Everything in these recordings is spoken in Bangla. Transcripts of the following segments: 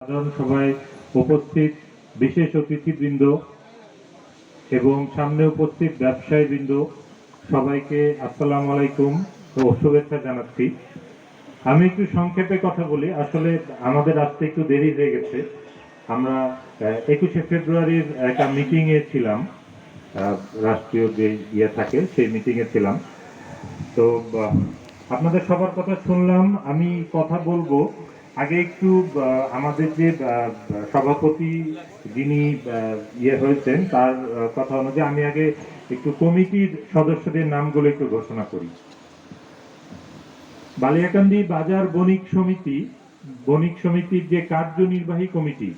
সাধারণ সভায় উপস্থিত বিশেষ অতিথিবৃন্দ এবং সামনে উপস্থিত ব্যবসায়ীবৃন্দ, সবাইকে আসসালামু আলাইকুম ও শুভেচ্ছা জানাচ্ছি। আমি একটু সংক্ষেপে কথা বলি। আসলে আমাদের আসতে একটু দেরি হয়ে গেছে। আমরা একুশে ফেব্রুয়ারির একটা মিটিং এ ছিলাম রাষ্ট্রীয় যে ইয়ে থাকে, সেই মিটিং এ ছিলাম। তো আপনাদের সবার কথা শুনলাম। আমি কথা বলব আগে একটু আমাদের যে সভাপতি যিনি ইয়ে হয়েছেন, তার কথা অনুযায়ী আমি আগে একটু কমিটির সদস্যদের নামগুলো একটু ঘোষণা করি। বালিয়াকান্দি বাজার বণিক সমিতি, বণিক সমিতির যে কার্যনির্বাহী কমিটি,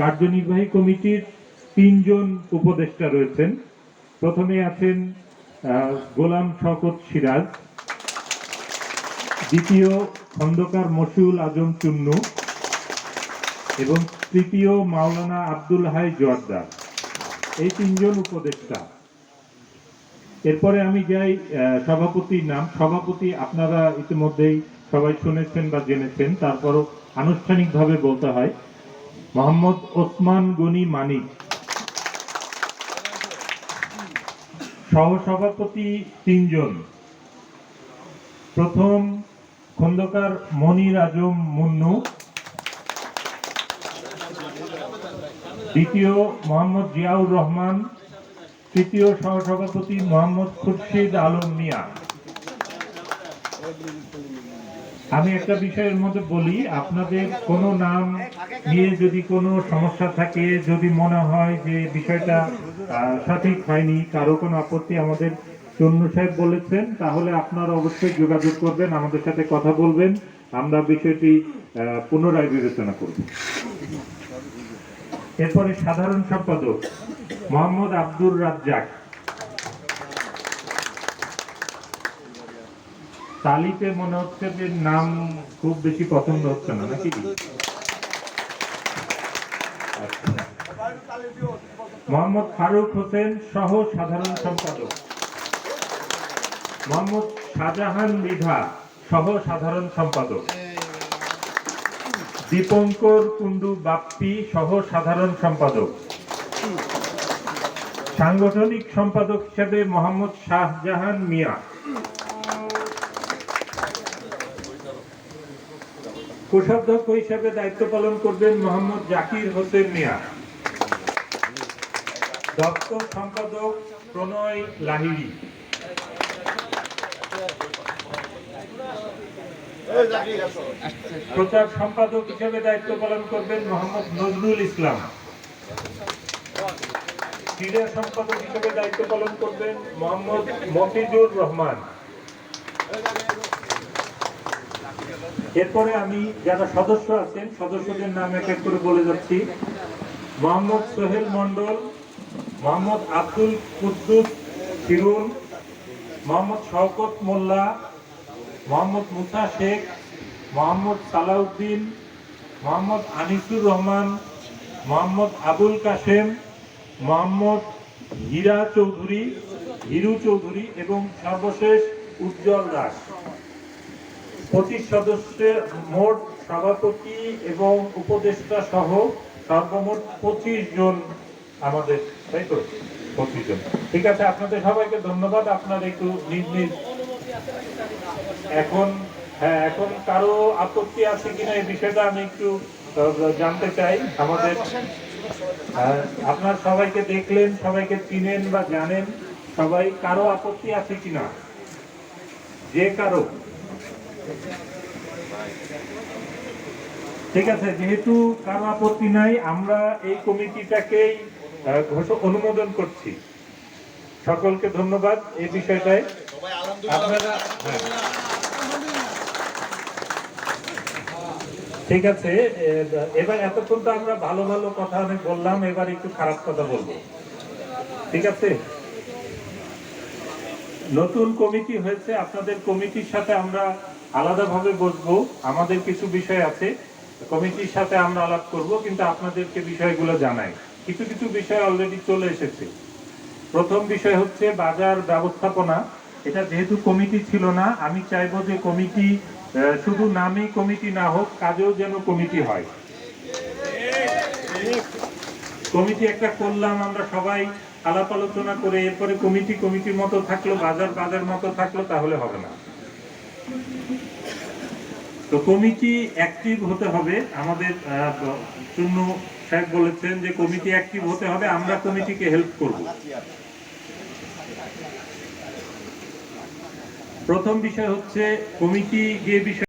কার্যনির্বাহী কমিটির তিনজন উপদেষ্টা রয়েছেন। প্রথমে আছেন গোলাম শকত সিরাজ দ্বিতীয় খন্দকার মশিউল আজম চুন্নু এবং তৃতীয় মাওলানা আব্দুল হাই জোয়ারদার এই তিনজন উপদেষ্টা। এরপরে আমি যাই সভাপতির নাম। সভাপতি আপনারা ইতিমধ্যেই সবাই শুনেছেন বা জেনেছেন, তারপরও আনুষ্ঠানিকভাবে বলতে হয়। মোহাম্মদ ওসমান গনি মানিক। সহসভাপতি তিনজন। প্রথম খন্দকার মনির আজম মুন্নু, দ্বিতীয় মোহাম্মদ জিয়াউর রহমান, তৃতীয় সহসভাপতি মোহাম্মদ খুরশিদ আলম মিয়া। আমি একটা বিষয়ের মধ্যে বলি, আপনাদের কোনো নাম নিয়ে যদি কোনো সমস্যা থাকে, যদি মনে হয় যে বিষয়টা সঠিক হয়নি, কারও কোনো আপত্তি আমাদের চন্নু সাহেব বলেছেন, তাহলে আপনারা অবশ্যই যোগাযোগ করবেন, আমাদের সাথে কথা বলবেন। আমরা বিষয়টি পুনরায় বিবেচনা করব। এরপরে সাধারণ সম্পাদক, মোহাম্মদ আব্দুর রাজ্জাক। তালিতে মনে হচ্ছে যে নাম খুব বেশি পছন্দ হচ্ছে না, নাকি। মোহাম্মদ ফারুক হোসেন সহ সাধারণ সম্পাদক। মোহাম্মদ শাহজাহান মৃধা সহ সাধারণ সম্পাদক। দীপঙ্কর কুন্ডু বাপ্পি সহ সাধারণ সম্পাদক। সাংগঠনিক সম্পাদক হিসেবে মোহাম্মদ শাহজাহান মিয়া। কোষাধ্যক্ষ হিসেবে দায়িত্ব পালন করবেন মোহাম্মদ জাকির হোসেন মিয়া। দপ্তর সম্পাদক প্রণয় লাহিড়ী। প্রচার সম্পাদক হিসেবে দায়িত্ব পালন করবেন মোহাম্মদ নজরুল ইসলাম। ক্রীড়া সম্পাদক হিসেবে দায়িত্ব পালন করবেন মোহাম্মদ মফিজুর রহমান। এরপরে আমি যারা সদস্য আছেন, সদস্যদের নাম এক এক করে বলে যাচ্ছি। মোহাম্মদ সোহেল মন্ডল মোহাম্মদ আব্দুল কুদ্দুস ফিরুন মোহাম্মদ শওকত মোল্লা মোহাম্মদ মুসা শেখ, মোহাম্মদ সালাউদ্দিন, মোহাম্মদ আনিসুর রহমান, মোহাম্মদ আবুল কাশেম, মোহাম্মদ হীরা চৌধুরী, হিরু চৌধুরী এবং সর্বশেষ উজ্জ্বল দাস। পঁচিশ সদস্যের মোট সভাপতি এবং উপদেষ্টা সহ সর্বমোট পঁচিশ জন আমাদের, তাই তো? পঁচিশ জন। ঠিক আছে, আপনাদের সবাইকে ধন্যবাদ। আপনার একটু নিজ নিজ এখন হ্যাঁ এখন কারও আপত্তি আছে কিনা এই বিষয়টা আমি একটু জানতে চাই আমাদের। আপনার সবাইকে দেখলেন, সবাইকে চিনেন বা জানেন, সবাই কারও আপত্তি আছে কিনা? যে কারও। ঠিক আছে, যেহেতু কারও আপত্তি নাই, আমরা এই কমিটিটাকেই অনুমোদন করছি। সকলকে ধন্যবাদ এই বিষয়টায়। হ্যাঁ। ঠিক আছে এবার এতক্ষণ তো আমরা ভালো ভালো কথা অনেক বললাম, এবার একটু খারাপ কথা বলব। ঠিক আছে? নতুন কমিটি হয়েছে, আপনাদের কমিটির সাথে আমরা আলাদাভাবে বসবো। আমাদের কিছু বিষয় আছে, কমিটির সাথে আমরা আলাপ করব, কিন্তু আপনাদেরকে বিষয়গুলো জানাই। কিছু কিছু বিষয় অলরেডি চলে এসেছে। প্রথম বিষয় হচ্ছে বাজার ব্যবস্থাপনা। এটা যেহেতু কমিটি ছিল না, আমি চাইব যে কমিটি শুধু নামেই কমিটি না হোক, কাজেও যেন কমিটি হয়। কমিটি একটা করলাম, আমরা সবাই আলাপ আলোচনা করে, এরপরে কমিটি কমিটির মতো থাকল, বাজার বাজার মতো থাকল, তাহলে হবে না। তো কমিটি অ্যাক্টিভ হতে হবে, আমাদের চুন্নু সাহেব বলেছেন যে কমিটি অ্যাক্টিভ হতে হবে, আমরা কমিটিকে হেল্প করব। প্রথম বিষয় হচ্ছে কমিটি যে বিষয়